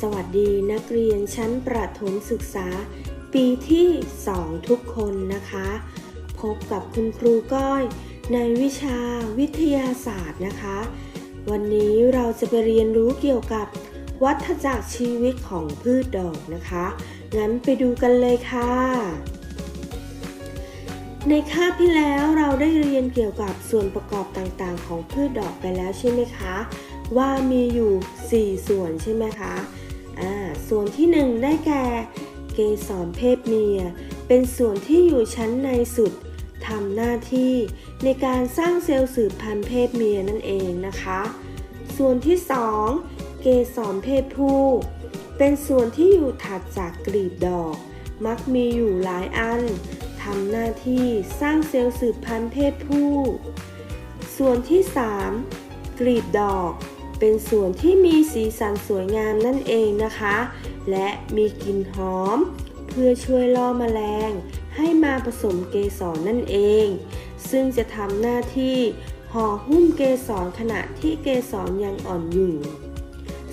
สวัสดีนักเรียนชั้นประถมศึกษา ปีที่ 2 ทุกคนนะคะ พบกับคุณครูก้อย ในวิชาวิทยาศาสตร์นะคะ วันนี้เราจะไปเรียนรู้เกี่ยวกับวัฏจักรชีวิตของพืชดอกนะคะ งั้นไปดูกันเลยค่ะ ในคาบที่แล้วเราได้เรียนเกี่ยวกับส่วนประกอบต่างๆ ของพืชดอกไปแล้วใช่ไหมคะว่ามีอยู่ 4 ส่วนใช่ไหมคะ ส่วนที่ 1 ได้แก่ เกสรเพศเมีย เป็นส่วนที่อยู่ชั้นในสุดทำหน้าที่ในการสร้างเซลล์สืบพันธุ์เพศเมียนั่นเองนะคะ ส่วนที่ 2 เกสรเพศผู้ เป็นส่วนที่อยู่ถัดจากกลีบดอก มักมีอยู่หลายอันทำหน้าที่สร้างเซลล์สืบพันธุ์เพศผู้ ส่วนที่ 3 กลีบดอก เป็นส่วนที่มีสีสันสวยงามนั่นเองนะคะ และมีกลิ่นหอม เพื่อช่วยล่อแมลง ให้มาผสมเกสรนั่นเอง ซึ่งจะทำหน้าที่ห่อหุ้มเกสรขณะที่เกสรยังอ่อนอยู่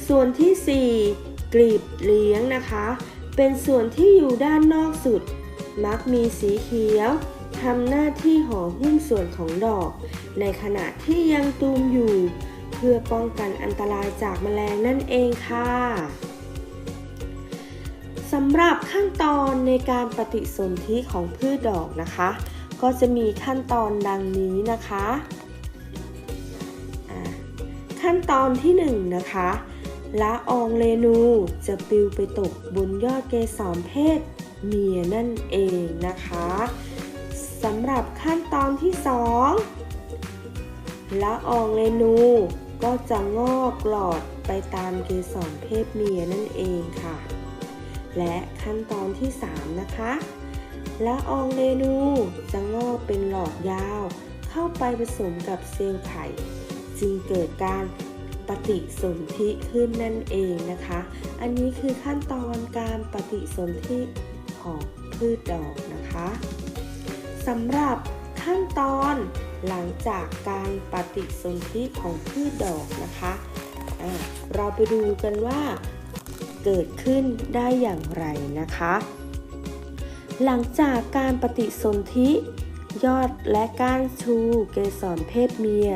ส่วนที่ 4 กลีบเลี้ยงนะคะ เป็นส่วนที่อยู่ด้านนอกสุด มักมีสีเขียวทำหน้าที่ห่อหุ้มส่วนของดอก ในขณะที่ยังตูมอยู่ เพื่อป้องกันอันตรายจากแมลงนั่นเองค่ะสำหรับขั้นตอนในการปฏิสนธิของพืชดอกนะคะ ก็จะมีขั้นตอนดังนี้นะคะ ขั้นตอนที่1นงนะคะละอองเรนูจะปลิวไปตกบนยอดเกสรเพศเมียนั่นเองนะคะสำหรับขั้นตอนที่ 2ละอองเรนู ก็จะงอกหลอดไปตามเกสรเพศเมียนั่นเองค่ะ และขั้นตอนที่ 3 นะคะละอองเรนูจะงอกเป็นหลอดยาว เข้าไปผสมกับเซลล์ไข่ จึงเกิดการปฏิสนธิขึ้นนั่นเองนะคะ อันนี้คือขั้นตอนการปฏิสนธิของพืชดอกนะคะสำหรับขั้นตอน หลังจากการปฏิสนธิของพืชดอกนะคะะเราไปดูกันว่าเกิดขึ้นได้อย่างไรนะคะ หลังจากการปฏิสนธิ ยอดและก้านชูเกสรเพศเมีย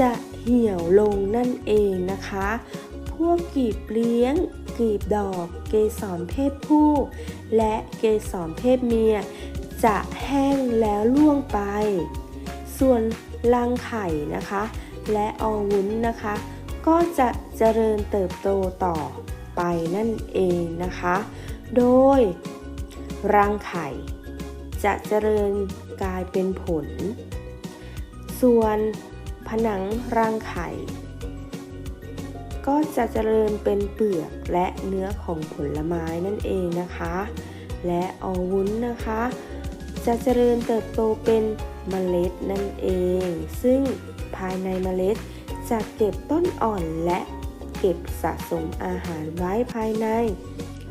จะเหี่ยวลงนั่นเองนะคะ พวกกีบเลี้ยงกลีบดอก เกสรเพศผู้ และเกสรเพศเมีย จะแห้งแล้วล่วงไป ส่วนรังไข่นะคะ และอวุ้นนะคะ ก็จะเจริญเติบโตต่อไปนั่นเองนะคะ โดย รังไข่ จะเจริญกลายเป็นผล ส่วนผนังรังไข่ ก็จะเจริญเป็นเปลือกและเนื้อของผลไม้นั่นเองนะคะ และอวุ้นนะคะ จะเจริญเติบโตเป็น เมล็ดนั่นเอง ซึ่งภายในเมล็ดจะเก็บต้นอ่อนและเก็บสะสมอาหารไว้ภายใน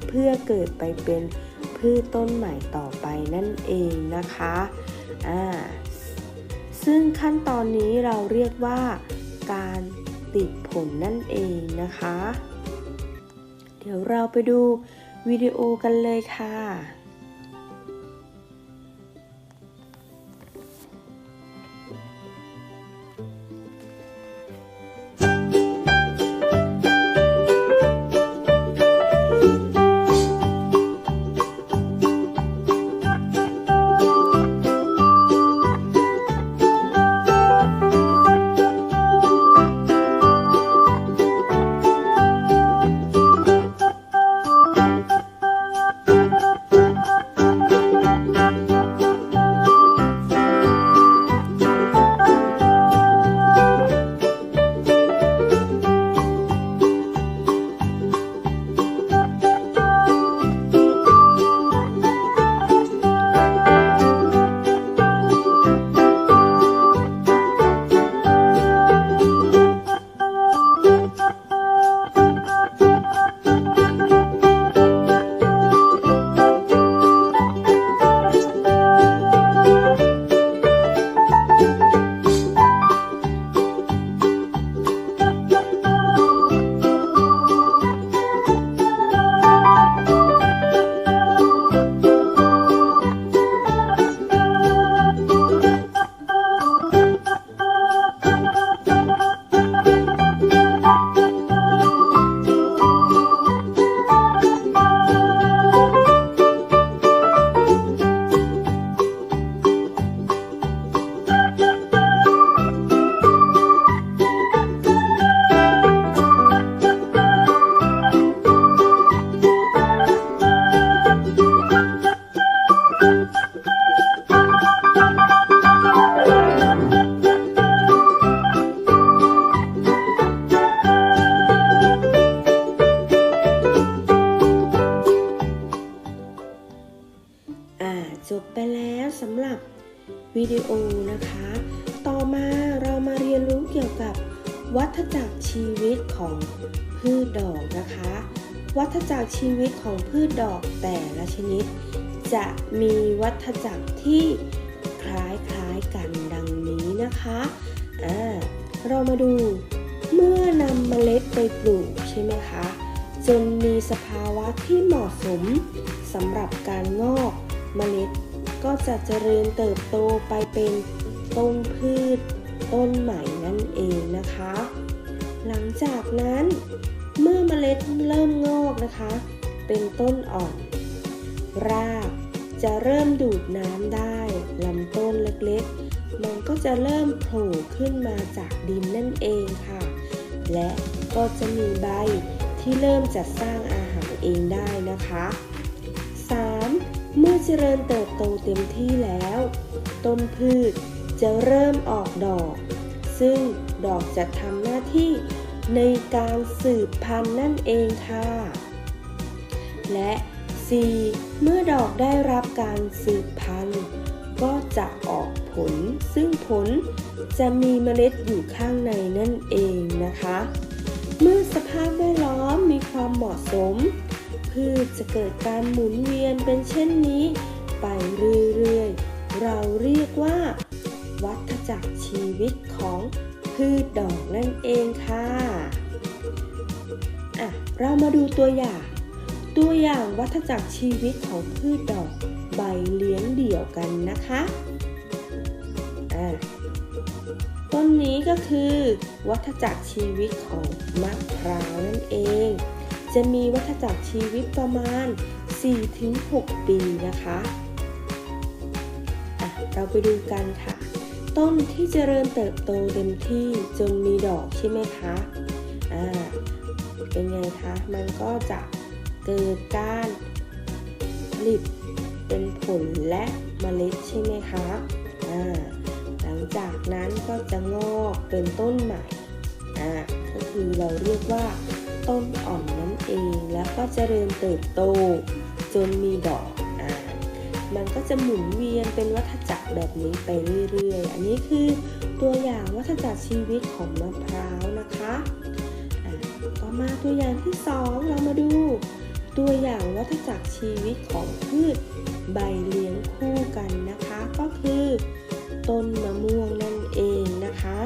เพื่อเกิดไปเป็นพืชต้นใหม่ต่อไปนั่นเองนะคะอ่าซึ่งขั้นตอนนี้เราเรียกว่าการติดผลนั่นเองนะคะ เดี๋ยวเราไปดูวิดีโอกันเลยค่ะ วิดีโอนะคะ ต่อมาเรามาเรียนรู้เกี่ยวกับวัฏจักรชีวิตของพืชดอกนะคะ วัฏจักรชีวิตของพืชดอกแต่ละชนิด จะมีวัฏจักรที่คล้ายๆกันดังนี้นะคะอ่าเรามาดูเมื่อนำเมล็ดไปปลูกใช่ไหมคะจนมีสภาวะที่เหมาะสมสำหรับการงอกเมล็ด ก็จะเจริญเติบโตไปเป็นต้นพืช ต้นใหม่นั่นเองนะคะ หลังจากนั้นเมื่อเมล็ดเริ่มงอกนะคะ เป็นต้นอ่อน รากจะเริ่มดูดน้ำได้ลำต้นเล็กๆ มันก็จะเริ่มโผล่ขึ้นมาจากดินนั่นเองค่ะ และก็จะมีใบที่เริ่มจัดสร้างอาหารเองได้นะคะ เมื่อเจริญเติบโตเต็มที่แล้ว ต้นพืชจะเริ่มออกดอก ซึ่งดอกจะทำหน้าที่ในการสืบพันธุ์นั่นเองค่ะ และ 4. เมื่อดอกได้รับการสืบพันธุ์ ก็จะออกผล ซึ่งผลจะมีเมล็ดอยู่ข้างในนั่นเองนะคะ เมื่อสภาพแวดล้อมมีความเหมาะสม พืชจะเกิดการหมุนเวียนเป็นเช่นนี้ ไปเรื่อยๆ เราเรียกว่า วัฏจักรชีวิตของพืชดอกนั่นเองค่ะอะ เรามาดูตัวอย่าง ตัวอย่างวัฏจักรชีวิตของพืชดอกใบเลี้ยงเดี่ยวกันนะคะอะต้นนี้ก็คือ วัฏจักรชีวิตของมะพร้าวนั่นเอง จะมีวัฏจักรชีวิตประมาณ 4-6 ปีนะคะะเราไปดูกันค่ะ ต้นที่เจริญเติบโตเต็มที่จนมีดอกใช่ไหมคะอ่าเป็นไงคะ มันก็จะเกิดการผลิตเป็นผลและเมล็ดใช่ไหมคะอ่าหลังจากนั้นก็จะงอกเป็นต้นใหม่อ่าก็คือเราเรียกว่า ต้นอ่อนนั่นเอง แล้วก็เจริญเติบโต จนมีดอกอ่ามันก็จะหมุนเวียนเป็นวัฏจักรแบบนี้ไปเรื่อยๆ อันนี้คือตัวอย่างวัฏจักรชีวิตของมะพร้าวนะคะต่อมาตัวอย่างที่สองเรามาดู ตัวอย่างวัฏจักรชีวิตของพืชใบเลี้ยงคู่กันนะคะ ก็คือต้นมะม่วงนั่นเองนะคะ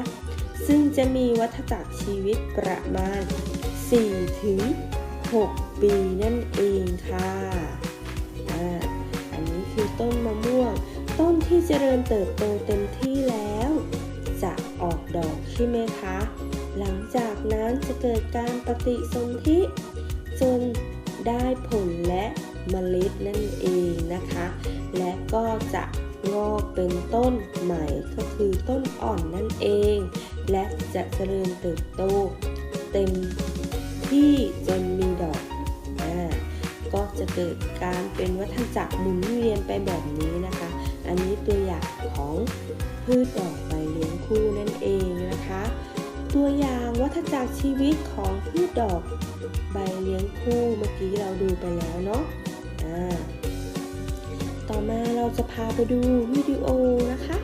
ซึ่งจะมีวัฏจักรชีวิตประมาณ 4 ถึง 6 ปีนั่นเองค่ะอ่าอันนี้คือต้นมะม่วง ต้นที่เจริญเติบโตเต็มที่แล้ว จะออกดอกใช่ไหมคะ หลังจากนั้นจะเกิดการปฏิสนธิจนได้ผลและเมล็ดนั่นเองนะคะ และก็จะงอกเป็นต้นใหม่ก็คือต้นอ่อนนั่นเอง และจะเจริญเติบโตเต็ม ที่จนมีดอกอ่าก็จะเกิดการเป็นวัฏจักรหมุนเวียนไปแบบนี้นะคะ อันนี้ตัวอย่างของพืชดอกใบเลี้ยงคู่นั่นเองนะคะ ตัวอย่างวัฏจักรชีวิตของพืชดอกใบเลี้ยงคู่เมื่อกี้เราดูไปแล้วเนาะอ่าต่อมาเราจะพาไปดูวิดีโอนะคะ